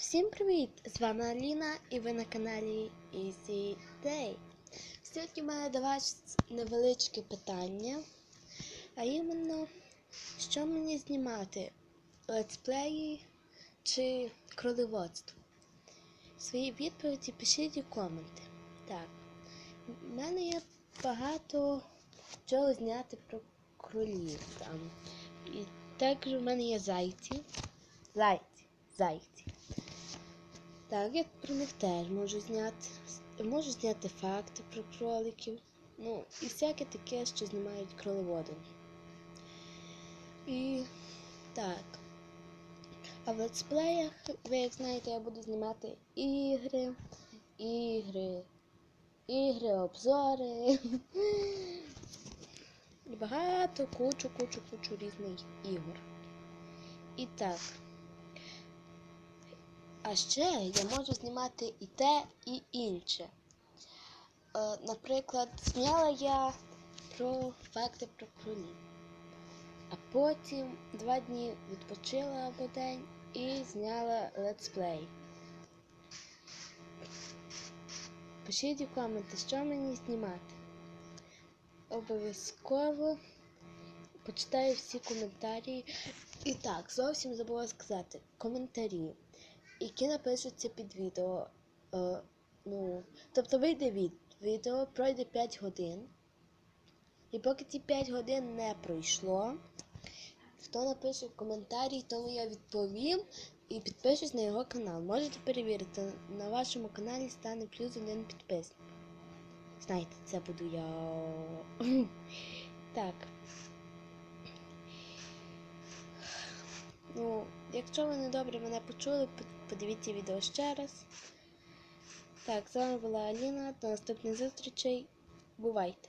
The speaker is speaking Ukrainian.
Всім привіт! З вами Аліна і ви на каналі Easy Day. Сьогодні мене до вас невеличке питання. А іменно, що мені знімати? Летсплеї чи кролеводство? Свої відповіді пишіть у коменти. Так, в мене є багато чого зняти про кролів там. І також в мене є зайці. Зайці, зайці. Так, я про них теж можу зняти. Можу зняти факти про кроликів. Ну, і всяке таке, що знімають кролеводи. І так. А в летсплеях, ви як знаєте, я буду знімати ігри, ігри, ігри, обзори. Багато, кучу, кучу, кучу різних ігор. І так. А ще я можу знімати і те, і інше. Е, наприклад, зняла я про факти про кролів. А потім два дні відпочила або день і зняла летсплей. Пишіть у коменти, що мені знімати. Обов'язково почитаю всі коментарі. І так, зовсім забула сказати коментарі які напишуться під відео. Е, ну, тобто вийде від відео, пройде 5 годин. І поки ці 5 годин не пройшло, хто напише коментарі, тому я відповім і підпишусь на його канал. Можете перевірити, на вашому каналі стане плюс один підписник. Знаєте, це буду я. Так. Якщо ви не добре мене почули, подивіться відео ще раз. Так, з вами була Аліна. До наступних зустрічей. Бувайте!